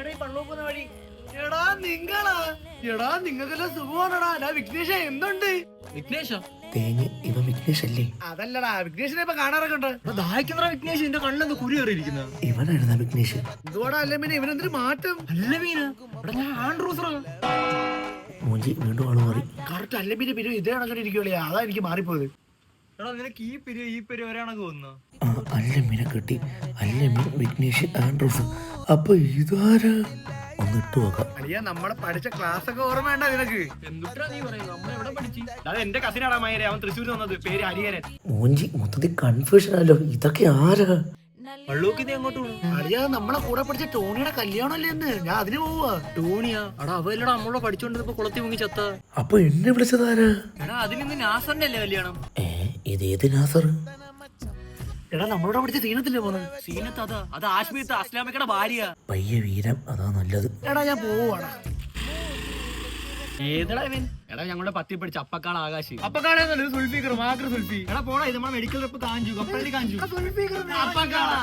എടാ ഈ പള്ളൂക്കുന്ന വഴി. എടാ നിങ്ങളാ. എടാ നിങ്ങൾക്കെല്ലാം സുഖമാണടാ. ഞാൻ വിഘ്നേഷ എന്തുണ്ട്? വിഘ്നേഷ? തേങ്ങ ഇവ വിഘ്നേഷ് അല്ലേ അതല്ലടാ വിഘ്നേഷിനെ ഇപ്പൊ കാണാറൊക്കെ ഉണ്ട്. ദാഹിക്കുന്ന വിഘ്നേഷ് എന്റെ കണ്ണെന്ത് കുരു കയറിയിരിക്കുന്ന? ഇവനായിരുന്നാ വിഘ്നേഷ്. എന്തുവാടാ അല്ലേ പിന്നെ ഇവനെന്തൊരു മാറ്റം? അല്ല മീന. ഞാൻ മൂഞ്ചി വീണ്ടും ആൾ മാറി. കറക്റ്റ് അല്ലേ പിന്നെ പിന്നെ ഇതേ കണക്കിന് ഇരിക്കുവല്ലേ അതാ എനിക്ക് മാറിപ്പോയത്. ആ അല്ലമ്മീനെ കിട്ടി അല്ലമ്മീൻ വിഘ്നേഷ് ആൻഡ്രൂസ്. അപ്പൊ ഇതാരാ? ഒന്ന് ഇട്ട് നോക്കാം. അളിയാ നമ്മളെ പഠിച്ച ക്ലാസ് ഒക്കെ ഓർമ്മ വേണ്ട നിനക്ക്? എന്റെ കസിനാടാ മയരെ അവൻ തൃശ്ശൂർ വന്നത്. പേര് ഹരിഹരൻ. മൂഞ്ചി മൊത്തത്തിൽ കൺഫ്യൂഷൻ ആണല്ലോ. ഇതൊക്കെ ആരാ? നമ്മളെ കൂടെ പഠിച്ച ടോണിയുടെ കല്യാണല്ലേ എന്ന് ഞാൻ അതിന് പോവാ. ടോണിയാ? എടാ അവല്ലടാ നമ്മളോട് പഠിച്ചോണ്ടിരുന്നപ്പോ കുളത്തി മുങ്ങി ചത്ത. അപ്പൊ എന്നെ വിളിച്ചതാരാ എടാ അതിന് നാസറിന്റെ അല്ലേ കല്യാണം? ഏ ഇതേത് നാസർ? എടാ നമ്മളോട് പഠിച്ച സീനത്തില്ലേ പോന്നത് സീനത്ത് അതാ അത് ആശ്മീത്ത് അസ്ലാമിക്കയുടെ ഭാര്യ. പയ്യ വീരം അതാ നല്ലത്. എടാ ഞാൻ പോവാടാ. ഏതടാ ഇവൻ? എടാ ഞങ്ങളുടെ പത്തി പഠിച്ച അപ്പക്കാൾ ആകാശ്. അപ്പൊ കാണാന്നല്ലോ സുൽഫിക്കർ മാക്ര സുൽഫി. എടാ പോടാ ഇത് നമ്മളെ മെഡിക്കൽ റെപ്പ് കാഞ്ചു കപ്പലി കാഞ്ചു. സുൽഫിക്കർ അപ്പക്കാളാ